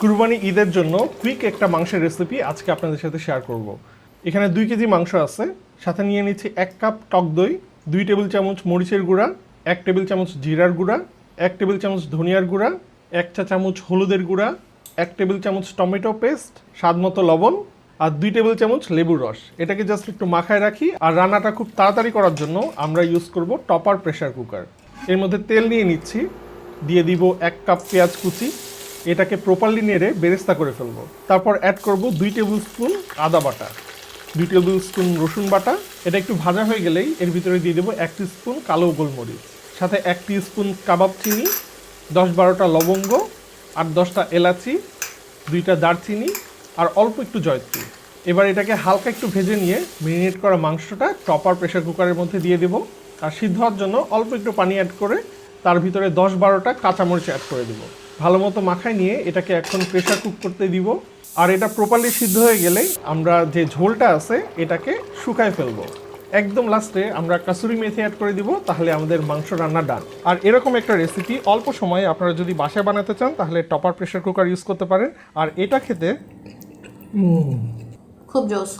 কুরবানি ঈদের জন্য কুইক একটা মাংসের রেসিপি আজকে আপনাদের সাথে শেয়ার করব। এখানে দুই কেজি মাংস আছে, সাথে নিয়ে নিচ্ছি এক কাপ টক দই, দুই টেবিল চামচ মরিচের গুঁড়া, এক টেবিল চামচ জিরার গুঁড়া, এক টেবিল চামচ ধনিয়ার গুঁড়া, এক চা চামচ হলুদের গুঁড়া, এক টেবিল চামচ টমেটো পেস্ট স্বাদ মতো লবণ আর দুই টেবিল চামচ লেবুর রস এটাকে জাস্ট একটু মাখায় রাখি আর রান্নাটা খুব তাড়াতাড়ি করার জন্য আমরা ইউজ করব টপার প্রেসার কুকার এর মধ্যে তেল নিয়ে নিচ্ছি, দিয়ে দিব এক কাপ পেঁয়াজ কুচি এটাকে প্রপারলি নেড়ে বেরেস্তা করে ফেলব। তারপর অ্যাড করব দুই টেবিল স্পুন আদা বাটা। দুই টেবিল স্পুন রসুন বাটা। এটা একটু ভাজা হয়ে গেলেই এর ভিতরে দিয়ে দেবো এক স্পুন কালো গোলমরিচ। সাথে এক স্পুন কাবাব চিনি, দশ বারোটা লবঙ্গ আর দশটা এলাচি, দুইটা দারচিনি আর অল্প একটু জয়ত্রী। এবার এটাকে হালকা একটু ভেজে নিয়ে মেরিনেট করা মাংসটা টপার প্রেসার কুকারের মধ্যে দিয়ে দেবো। আর সিদ্ধ হওয়ার জন্য অল্প একটু পানি অ্যাড করে তার ভিতরে দশ বারোটা কাঁচামরিচ অ্যাড করে দেবো। ভালো মতো মাখায় নিয়ে এটাকে এখন প্রেসার কুক করতে দিব। আর এটা প্রপারলি সিদ্ধ হয়ে গেলেই আমরা যে ঝোলটা আছে, এটাকে শুকায় ফেলব। একদম লাস্টে আমরা কাসুরি মেথি অ্যাড করে দিব, তাহলে আমাদের মাংস রান্না ডান আর এরকম একটা রেসিপি অল্প সময়ে আপনারা যদি বাসায় বানাতে চান, তাহলে টপার প্রেসার কুকার ইউজ করতে পারেন। আর এটা খেতে খুব জোস।